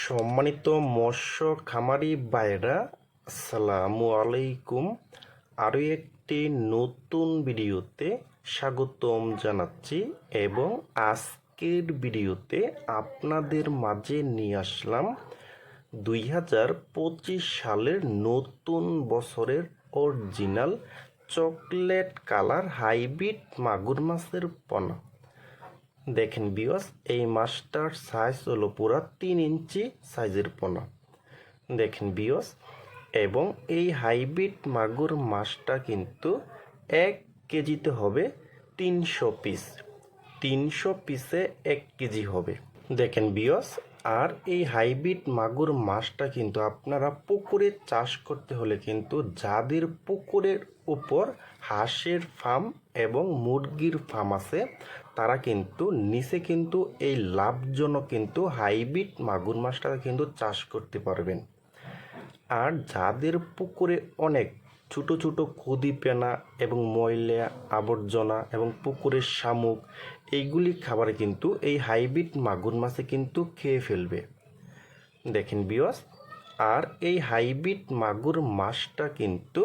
সম্মানিত মৎস্য খামারি ভাইরা আসসালামু আলাইকুম। আরও একটি নতুন ভিডিওতে স্বাগতম জানাচ্ছি এবং আজকের ভিডিওতে আপনাদের মাঝে নিয়ে আসলাম দুই হাজার পঁচিশ সালের নতুন বছরের অরিজিনাল চকলেট কালার হাইব্রিড মাগুর মাছের পোনা। দেখেন বিয়স এই মাছটার সাইজ হলো পুরো তিন ইঞ্চি সাইজের পোনা। দেখেন বিয়স এবং এই হাইব্রিড মাগুর মাছটা কিন্তু এক কেজিতে হবে তিনশো পিস তিনশো পিসে এক কেজি হবে। দেখেন বিয়স আর এই হাইব্রিড মাগুর মাছটা কিন্তু আপনারা পুকুরে চাষ করতে হলে কিন্তু যাদের পুকুরের উপর হাঁসের ফার্ম এবং মুরগির ফার্ম আছে, তারা কিন্তু নিচে কিন্তু এই লাভজনক কিন্তু হাইব্রিড মাগুর মাছটা কিন্তু চাষ করতে পারবেন। আর যাদের পুকুরে অনেক ছোট ছোট কুদি পেনা এবং ময়লা, আবর্জনা এবং পুকুরের শামুক, এইগুলি খাবারে কিন্তু এই হাইব্রিড মাগুর মাছে কিন্তু খেয়ে ফেলবে। দেখেন বিয়স আর এই হাইব্রিড মাগুর মাছটা কিন্তু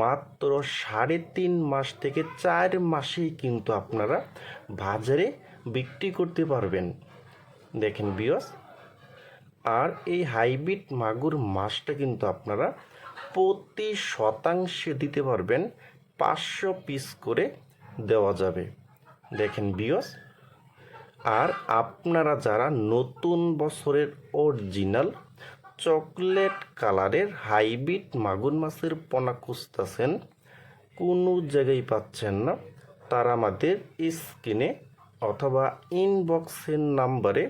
মাত্র সাড়ে তিন মাস থেকে চার মাসেই কিন্তু আপনারা বাজারে বিক্রি করতে পারবেন। দেখেন বিয়স আর এই হাইব্রিড মাগুর মাছটা কিন্তু আপনারা প্রতি শতাংশে দিতে পারবেন পাঁচশো পিস করে দেওয়া যাবে। দেখেন বিয়স আর আপনারা যারা নতুন বছরের অরিজিনাল চকলেট কালারের হাইব্রিড মাগুর মাছের পোনা খুঁজতেছেন, কোনো জায়গায় পাচ্ছেন না, তারা আমাদের স্ক্রিনে অথবা ইনবক্সের নাম্বারে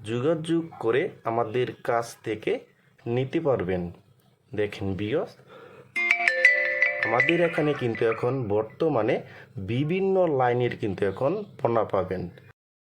যোগাযোগ করে আমাদের কাছ থেকে নিতে পারবেন। দেখেন বিয়স আমাদের এখানে কিন্তু এখন বর্তমানে বিভিন্ন লাইনের কিন্তু এখন পণ্য পাবেন।